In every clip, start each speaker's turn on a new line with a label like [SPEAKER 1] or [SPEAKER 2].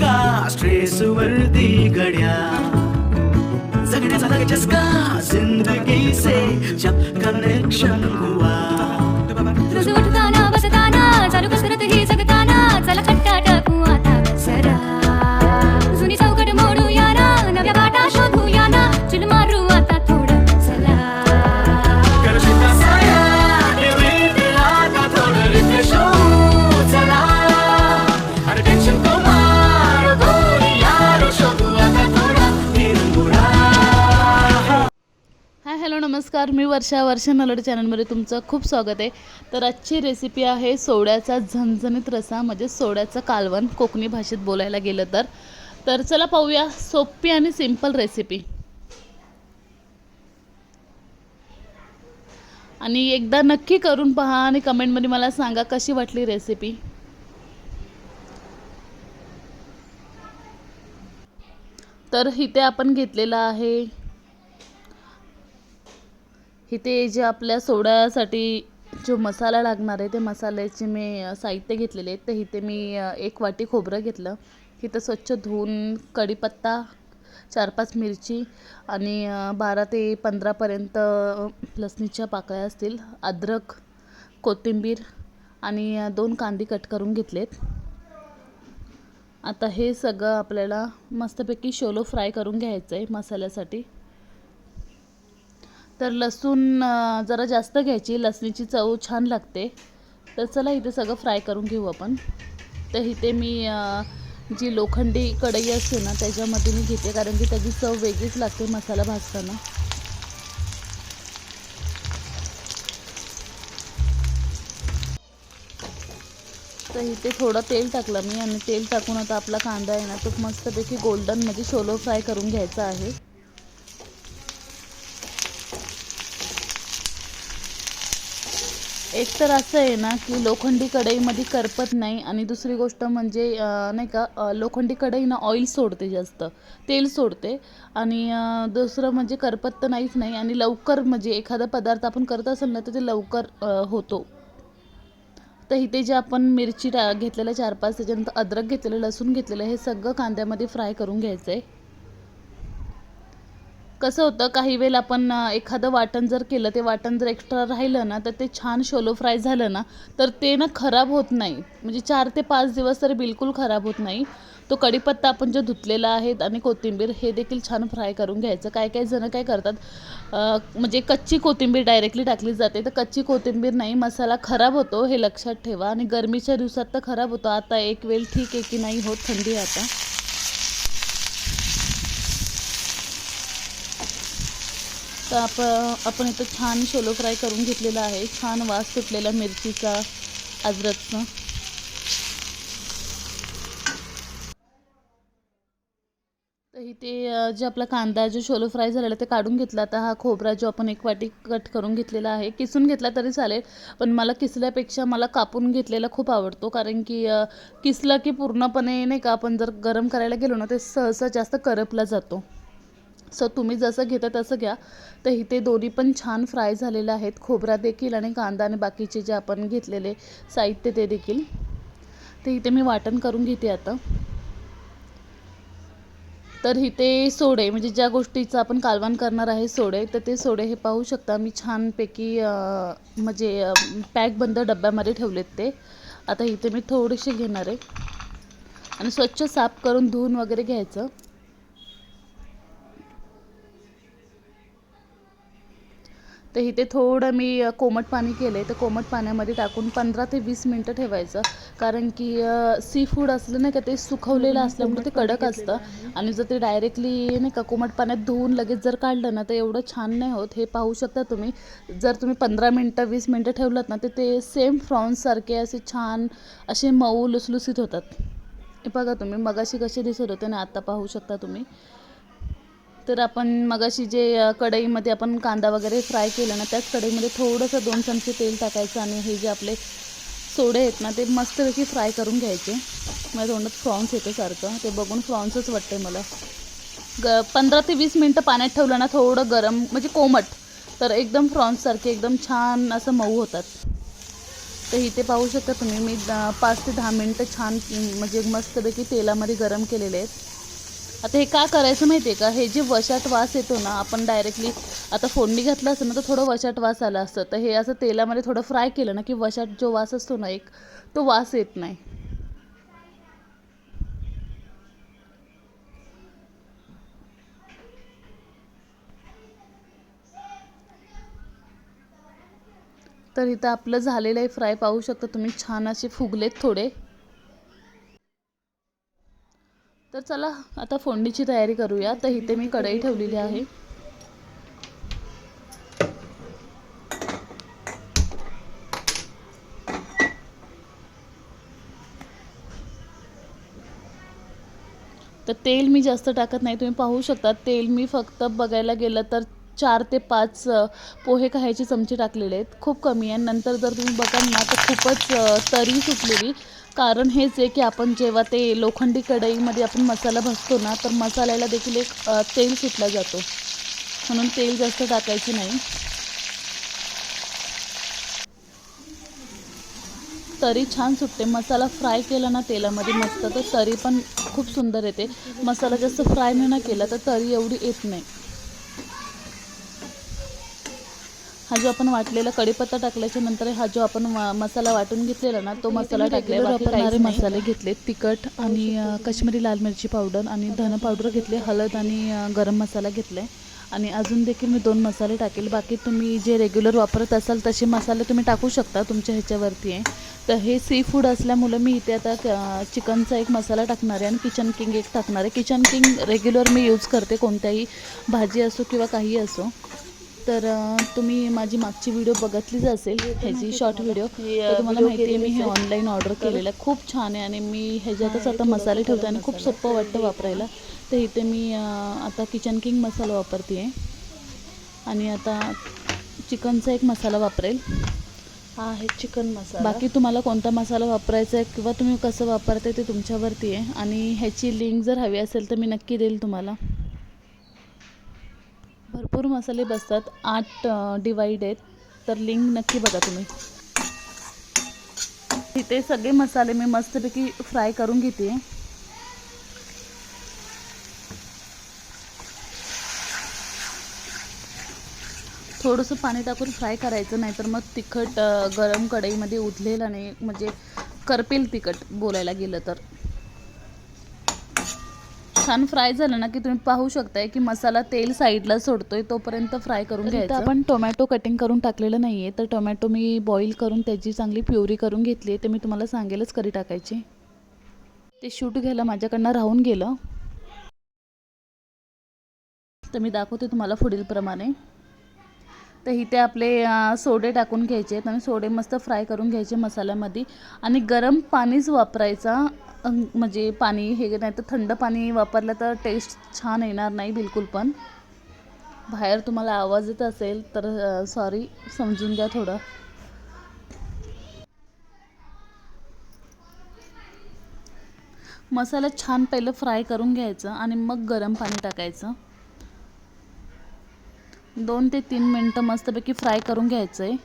[SPEAKER 1] का स्ट्रेस वरती गड्या. जगण्याचा लगे का जिंदगी से जब कनेक्शन हुआ
[SPEAKER 2] हॅलो नमस्कार. मी वर्षा वर्षा नलवडे चॅनलमध्ये तुमचं खूप स्वागत आहे. तर आजची रेसिपी आहे सोड्याचा झणझणीत रसा म्हणजे सोड्याचं कालवण कोकणी भाषेत बोलायला गेलं तर. तर चला पाहूया सोपी आणि सिंपल रेसिपी आणि एकदा नक्की करून पहा आणि कमेंटमध्ये मला सांगा कशी वाटली रेसिपी तर इथे आपण घेतलेला आहे इथे जे आपल्या सोड्यासाठी जो मसाला लागणार आहे ते मसाल्याचे मी साहित्य घेतलेले आहेत. तर इथे मी एक वाटी खोबरं घेतलं. इथं स्वच्छ धुवून कढीपत्ता चार पाच मिरची आणि बारा ते पंधरापर्यंत लसणीच्या पाकळ्या असतील अद्रक कोथिंबीर आणि दोन कांदे कट करून घेतलेत. आता हे सगळं आपल्याला मस्तपैकी शोलो फ्राय करून घ्यायचं आहे मसाल्यासाठी. तर लसूण जरा जास्त घ्यायची. लसणीची चव छान लागते. तर चला इथे सगळं फ्राय करून घेऊ आपण. तर इथे मी जी लोखंडी कढई असते ना त्याच्यामध्ये मी घेते. कारण की त्याची चव वेगळीच लागते मसाला भाजताना. तर इथे थोडं तेल टाकलं मी. आणि तेल टाकून आता आपला कांदा आहे ना तो मस्तपैकी गोल्डन म्हणजे शोलो फ्राय करून घ्यायचा आहे. एक तर असं आहे ना की लोखंडी कढईमध्ये करपत नाही आणि दुसरी गोष्ट म्हणजे नाही का लोखंडी कढई ना ऑइल सोडते जास्त तेल सोडते आणि दुसरं म्हणजे करपत तर नाहीच नाही आणि लवकर म्हणजे एखादा पदार्थ आपण करत असेल ना तर ते लवकर होतो. तर इथे जे आपण मिरची टा घेतलेल्या चार पाच त्याच्यानंतर अद्रक घेतलेलं लसूण घेतलेलं हे सगळं कांद्यामध्ये फ्राय करून घ्यायचं आहे कसं होतं काही वेळेला आपण एखादं वाटण जर केलं ते वाटण जर एक्स्ट्रा राहिलं ना तर ते छान शोलो फ्राय झालं ना तर ते ना खराब होत नाही. म्हणजे चार ते पाच दिवस तरी बिलकुल खराब होत नाही. तो कढीपत्ता आपण जो धुतलेला आहे आणि कोथिंबीर हे देखील छान फ्राय करून घ्यायचं. काय काही जणं काय करतात म्हणजे कच्ची कोथिंबीर डायरेक्टली टाकली जाते तर कच्ची कोथिंबीर नाही मसाला खराब होतो हे लक्षात ठेवा. आणि गरमीच्या दिवसात तर खराब होतो. आता एक वेळ ठीक आहे की नाही होत थंडी आता. तर आप आपण इथं छान शोलो फ्राय करून घेतलेला आहे. छान वास सुटलेला मिरचीचा अद्रकचा. तर इथे जे आपला कांदा जो शोलो फ्राय झालेला ते काढून घेतला. आता हा खोबरा जो आपण एक वाटी कट करून घेतलेला आहे किसून घेतला तरी चालेल पण मला किसल्यापेक्षा मला कापून घेतलेला खूप आवडतो. कारण की किसला की पूर्णपणे नाही का आपण जर गरम करायला गेलो ना ते सहसा जास्त करपला जातो. सो तुम्ही जसं घेता तसं घ्या. तर इथे दोन्ही पण छान फ्राय झालेले आहेत. खोबरा देखील आणि कांदा आणि बाकीचे जे आपण घेतलेले साहित्य ते देखील. ते इथे मी वाटण करून घेते आता. तर इथे सोडे म्हणजे ज्या गोष्टीचं आपण कालवण करणार आहे सोडे तर ते सोडे हे पाहू शकता. मी छानपैकी म्हणजे पॅक बंद डब्यामध्ये ठेवलेत ते. आता इथे मी थोडेसे घेणार आहे. आणि स्वच्छ साफ करून धुवून वगैरे घ्यायचं. तर इथे थोडं मी कोमट पाणी केलं आहे तर कोमट पाण्यामध्ये टाकून पंधरा ते वीस मिनटं ठेवायचं. कारण की सी फूड असलं नाही का ते सुकवलेलं असल्यामुळे ते कडक असतं. आणि जर ते डायरेक्टली नाही का कोमट पाण्यात धुवून लगेच जर काढलं ना तर एवढं छान नाही होत. हे पाहू शकता तुम्ही. जर तुम्ही पंधरा मिनटं वीस मिनटं ठेवलात ना तर ते सेम फ्रॉन्ससारखे असे छान असे मऊ लुसलुसीत होतात. हे बघा तुम्ही मगाशी कसे दिसत होते ना आत्ता पाहू शकता तुम्ही. तर आपण मगाशी जे कढईमध्ये आपण कांदा वगैरे फ्राय केला ना त्याच कढईमध्ये थोडंसं दोन चमचे तेल टाकायचं आणि हे जे आपले सोडे आहेत ना ते मस्तपैकी फ्राय करून घ्यायचे. माझ्या तोंडात फ्रॉन्स येतं सारखं. ते बघून फ्रॉन्सच वाटते मला. ग पंधरा ते वीस मिनटं पाण्यात ठेवलं ना थोडं गरम म्हणजे कोमट तर एकदम फ्रॉन्ससारखे एकदम छान असं मऊ होतात. तर इथे पाहू शकता तुम्ही मी द- पाच ते दहा मिनटं छान म्हणजे मस्तपैकी तेलामध्ये गरम केलेले आहेत. आता हे का करायचं माहिती आहे का? हे जे वशाट वास येतो ना आपण डायरेक्टली आता फोडणी घातलं असतं ना तर थोडं वशाट वास आला असतं. तर हे असं तेलामध्ये थोडं फ्राय केलं ना की वशाट जो वास असतो ना एक तो वास येत नाही. तर इथं आपलं झालेलं आहे फ्राय पाहू शकता तुम्ही छान असे फुगलेत थोडे. तर चला आता फोडणीची तयारी करूया. तर इथे मी कढई ठेवलेली आहे. तर तेल मी जास्त टाकत नाही. तुम्ही पाहू शकता तेल मी फक्त बघायला गेलं तर चार ते पाच पोहे खायचे चमचे टाकलेले आहेत. खूप कमी आहे. नंतर जर तुम्ही बघाल ना तर खूपच तरी सुटलेली. कारण हेच आहे की आपण जेव्हा ते लोखंडी कढईमध्ये आपण मसाला भजतो ना तर मसाल्याला देखील एक तेल सुटला जातो. म्हणून तेल जास्त टाकायचे नाही. तरी छान सुटते. मसाला फ्राय केला ना तेलामध्ये मस्त तर तरी पण खूप सुंदर येते. मसाला जास्त फ्राय नाही ना केला तर तरी एवढी येत नाही. हा जो आपण वाटलेला कढीपत्ता टाकल्याच्या नंतर हा जो आपण मसाला वाटून घेतलेला ना तो मसाला टाकलेला वापरणारे मसाले घेतले तिखट आणि काश्मीरी लाल मिरची पावडर आणि धन पावडर घेतले हळद आणि गरम मसाला घेतले. आणि अजून देखील मी दोन मसाले टाकेल. बाकी तुम्ही जे रेग्युलर वापरत असाल तसे मसाले तुम्ही टाकू शकता तुमच्या ह्याच्यावरती. आहे तर हे सी फूड असल्यामुळं मी इथे आता चिकनचा एक मसाला टाकणार आहे आणि किचन किंग एक टाकणार आहे. किचन किंग रेग्युलर मी यूज करते कोणत्याही भाजी असो किंवा काही असो. तर तुम्ही माझी मागची व्हिडिओ बघितलीच असेल ह्याची शॉर्ट व्हिडिओ तर तुम्हाला माहिती आहे मी हे ऑनलाईन ऑर्डर केलेलं आहे खूप छान आहे आणि मी ह्याच्यातच आता मसाले ठेवते आणि खूप सोपं वाटतं वापरायला. तर इथे मी आता किचन किंग मसाला वापरते आहे आणि आता चिकनचा एक मसाला वापरेल.
[SPEAKER 3] हा आहे चिकन मसाला.
[SPEAKER 2] बाकी तुम्हाला कोणता मसाला वापरायचा आहे किंवा तुम्ही कसं वापरते ते तुमच्यावरती आहे आणि ह्याची लिंक जर हवी असेल तर मी नक्की देईल तुम्हाला. भरपूर मसाले बसतात. आठ डिवाईड आहेत. तर लिंक नक्की बघा तुम्ही. इथे सगळे मसाले मी मस्तपैकी फ्राय करून घेते. थोडंसं पाणी टाकून फ्राय करायचं नाही तर मग तिखट गरम कढईमध्ये उधलेलं नाही. म्हणजे करपेल तिखट बोलायला गेलं तर. छान फ्राय झालं ना की तुम्ही पाहू शकताय की मसाला तेल साईडला सोडतोय तोपर्यंत फ्राय करून घ्यायचं. आपण टोमॅटो कटिंग करून टाकलेलं नाही आहे तर टोमॅटो मी बॉईल करून त्याची चांगली प्युरी करून घेतली आहे ते मी तुम्हाला सांगेलच करी टाकायची. ते शूट घ्यायला माझ्याकडनं राहून गेलं. तर मी दाखवते तुम्हाला पुढील प्रमाणे. तर इथे आपले सोडे टाकून घ्यायचे आहेत. आणि सोडे मस्त फ्राय करून घ्यायचे मसाल्यामध्ये. आणि गरम पाणीच वापरायचा. म्हणजे पाणी हे नाही तर थंड पाणी वापरलं तर टेस्ट छान येणार नाही बिलकुल पण. बाहेर तुम्हाला आवाज येत असेल तर सॉरी समजून घ्या थोडं. मसाला छान पहिलं फ्राय करून घ्यायचं आणि मग गरम पाणी टाकायचं. दोन ते तीन मिनटं मस्तपैकी फ्राय करून घ्यायचं आहे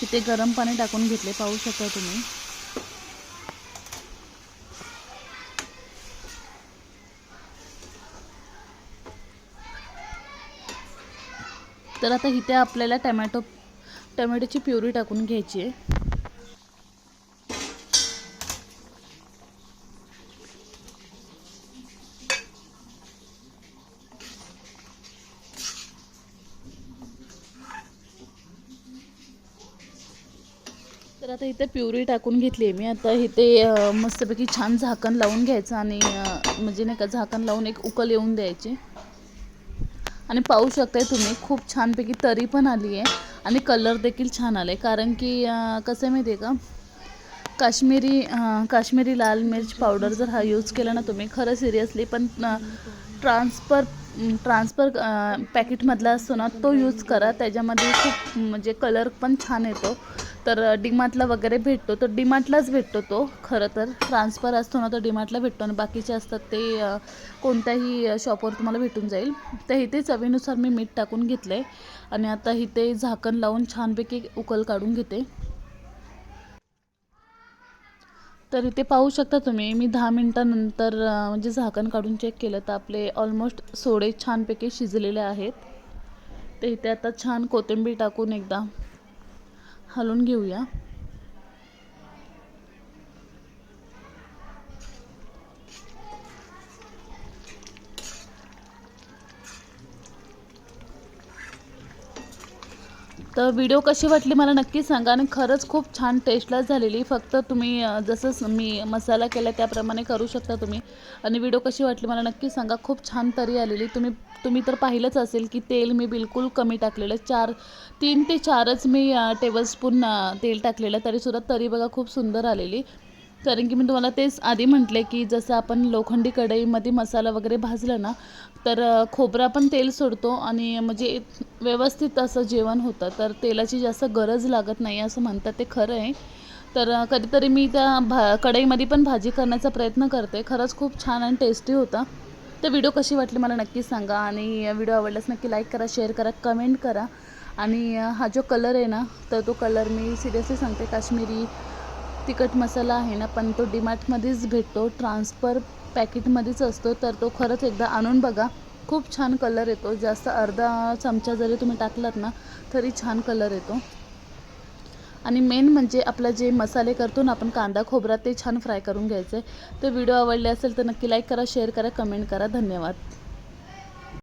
[SPEAKER 2] तिथे गरम पाणी टाकून घेतले पाहू शकता तुम्ही. तर आता इथे आपल्याला टमॅटो टमॅटोची प्युरी टाकून घ्यायची आहे. तर आता इथे प्युरी टाकून घेतली आहे मी. आता इथे मस्तपैकी छान झाकण लावून घ्यायचं आणि म्हणजे नाही का झाकण लावून एक उकल येऊन द्यायची. आणि पाहू शकताय तुम्ही खूप छानपैकी तरी पण आली आहे आणि कलर देखील छान आला आहे कारण की कसं आहे माहिती आहे का? काश्मीरी काश्मीरी लाल मिर्च पावडर जर हा यूज केला ना तुम्ही खरं सिरियसली पण ट्रान्सफर ट्रान्सफर पॅकेटमधला असतो ना तो यूज करा. त्याच्यामध्ये खूप म्हणजे कलर पण छान येतो. तर डीमार्टला वगैरे भेटतो. तर डीमार्टलाच भेटतो तो. खरं तर ट्रान्सफर असतो ना तर डीमार्टला भेटतो आणि बाकीचे असतात ते कोणत्याही शॉपवर तुम्हाला भेटून जाईल. तर इथे चवीनुसार मी मीठ टाकून घेतलं आहे आणि आता इथे झाकण लावून छानपैकी उकल काढून घेते. तर इथे पाहू शकता तुम्ही मी दहा मिनटानंतर म्हणजे झाकण काढून चेक केलं तर आपले ऑलमोस्ट सोडे छानपैकी शिजलेले आहेत. ते इथे आता छान कोथिंबीर टाकून एकदा हलवून घेऊया. तर व्हिडिओ कशी वाटली मला नक्की सांगा आणि खरंच खूप छान टेस्टला झालेली. फक्त तुम्ही जसं मी मसाला केला त्याप्रमाणे करू शकता तुम्ही. आणि व्हिडिओ कशी वाटली मला नक्की सांगा. खूप छान तरी आलेली. तुम्ही तुम्ही तर पाहिलंच असेल की तेल मी बिलकुल कमी टाकलेलं चार तीन ते चारच मी टेबलस्पून तेल टाकलेलं तरीसुद्धा तरी बघा खूप सुंदर आलेली. कारण की मी तुम्हाला तेच आधी म्हटले की जसं आपण लोखंडी कढईमध्ये मसाला वगैरे भाजला ना तर खोबरा पण तेल सोडतो आणि म्हणजे व्यवस्थित असं जेवण होतं. तर तेलाची जास्त गरज लागत नाही असं म्हणतात ते खरं आहे. तर कधीतरी मी त्या भा कढईमध्ये पण भाजी करण्याचा प्रयत्न करते. खरंच खूप छान आणि टेस्टी होता. तर व्हिडिओ कशी वाटली मला नक्की सांगा आणि व्हिडिओ आवडल्यास नक्की लाईक करा शेअर करा कमेंट करा. आणि हा जो कलर आहे ना तर तो कलर मी सिरियसली सांगते काश्मीरी तिखट मसाला आहे ना पण तो डीमार्टमध्येच भेटतो. ट्रान्सफर पॅकेटमध्येच असतो. तर तो खरंच एकदा आणून बघा. खूप छान कलर येतो. जास्त अर्धा चमचा जरी तुम्ही टाकलात ना तरी छान कलर येतो. आणि मेन म्हणजे आपलं जे मसाले करतो ना आपण कांदा खोबरा ते छान फ्राय करून घ्यायचं. आहे तर व्हिडिओ आवडले असेल तर नक्की लाईक करा शेअर करा कमेंट करा. धन्यवाद.